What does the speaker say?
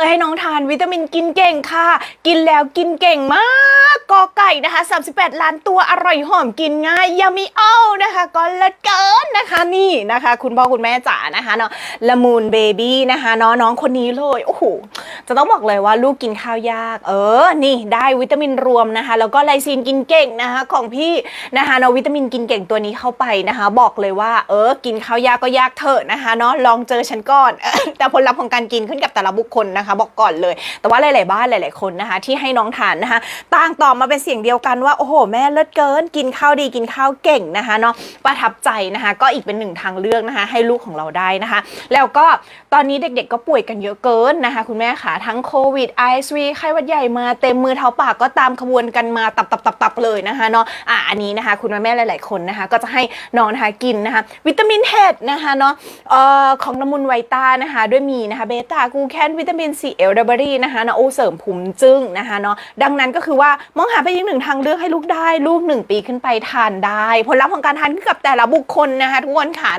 เคยให้น้องทานวิตามินกินเก่งค่ะ กินแล้วกินเก่งมากกอไก่นะคะ 38 ล้านตัวอร่อยหอมกินง่ายยามีเอานะคะก็เลิศเกิน นะคะนี่นะคะ คุณพ่อคุณแม่จ๋านะคะเนาะละมูนเบบี้นะคะเนาะน้องคนนี้เลยโอ้โหจะต้องบอกเลยว่าลูกกินข้าวยาก เออนี่ได้วิตามินรวมนะคะ แล้วก็ไลซีนกินเก่งนะคะของพี่นะคะเนาะวิตามินกินเก่งตัวนี้เข้าไปนะคะ บอกเลยว่า เออกินข้าวยากก็ยากเถอะนะคะเนาะลองเจอฉันก่อนแต่ผลลัพธ์ของการกินขึ้นกับแต่ละบุคคลนะคะ บอกก่อนเลย แต่ว่าหลาย ๆ บ้านหลาย ๆ คนนะคะ ที่ให้น้องทานนะคะต่างตอบมาเป็นเสียงเดียวกันว่าโอ้โห แม่เลิศเกิน กินข้าวดีกินข้าวเก่งนะคะเนาะประทับใจนะคะก็อีกเป็นหนึ่งทางเลือกนะคะให้ลูกของเราได้นะคะ แล้วก็ตอนนี้เด็กๆก็ป่วยกันเยอะเกินนะคะ คุณแม่ค่ะทั้งโควิด ISV ไข้หวัดใหญ่มาเต็มมือเท้าปากก็ตามขบวนกันมาตับตับตับตับเลยนะคะเนาะอะอันนี้นะคะ คุณแม่ๆหลายๆคนนะคะ ก็จะให้น้องนะคะกินนะคะ วิตามินเห็ดนะคะเนาะเอ่อของละมุนไวต้านะคะ ด้วยมีนะคะเบต้ากูแคนวิตามินซีเอลดับเบอรี่นะคะเนาะโอเสริมภูมิจึ้งนะคะเนาะดังนั้นก็คือว่ามองหาไปอีกหนึ่งทางเลือกให้ลูกได้ลูกหนึ่งปีขึ้นไปทานได้ ผลลัพธ์ของการทานขึ้นกับแต่ละบุคคลนะคะทุกคนค่ะ